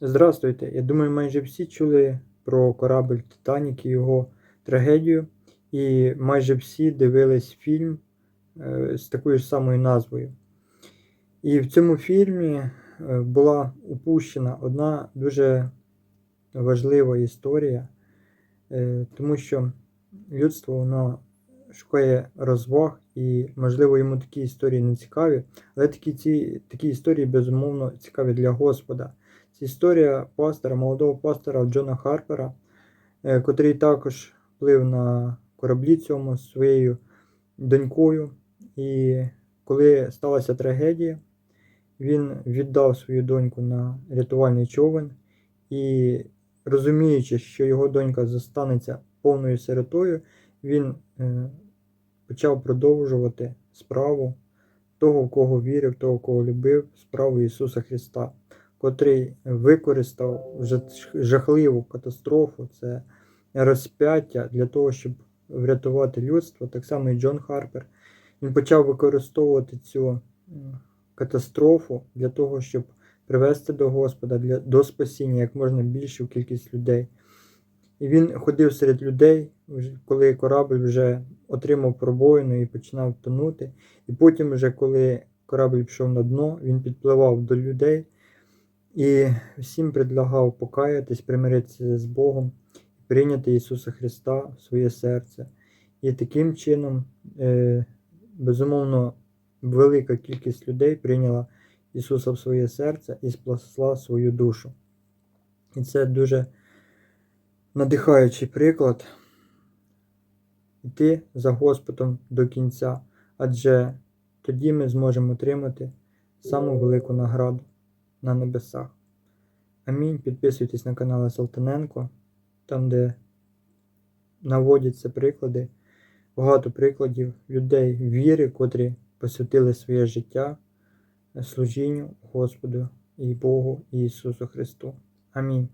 Здравствуйте! Я думаю, майже всі чули про корабль Титанік і його трагедію, і майже всі дивились фільм е, з такою ж самою назвою. І в цьому фільмі е, була упущена одна дуже важлива історія, е, тому що людство воно шукає розваг, і, можливо, йому такі історії не цікаві, але такі, ці, такі історії, безумовно, цікаві для Господа. Це історія пастора, молодого пастора Джона Харпера, е, котрий також плив на кораблі цьому зі своєю донькою. І коли сталася трагедія, він віддав свою доньку на рятувальний човен і, розуміючи, що його донька зостанеться повною сиротою, він е, почав продовжувати справу того, в кого вірив, того, в кого любив, справу Ісуса Христа, котрий використав жахливу катастрофу, це розп'яття для того, щоб врятувати людство. Так само і Джон Харпер. Він почав використовувати цю катастрофу для того, щоб привести до Господа, для, до спасіння як можна більшу кількість людей. І він ходив серед людей, коли корабль вже отримав пробоїну і починав тонути. І потім, вже коли корабль пішов на дно, він підпливав до людей і всім предлагав покаятись, примиритися з Богом, прийняти Ісуса Христа в своє серце. І таким чином, е, безумовно, велика кількість людей прийняла Ісуса в своє серце і спасла свою душу. І це дуже надихаючий приклад йти за Господом до кінця, адже тоді ми зможемо отримати саму велику награду на небесах. Амінь. Підписуйтесь на канал Салтаненко, там, де наводяться приклади, багато прикладів людей віри, котрі посвятили своє життя служінню Господу і Богу Ісусу Христу. Амінь.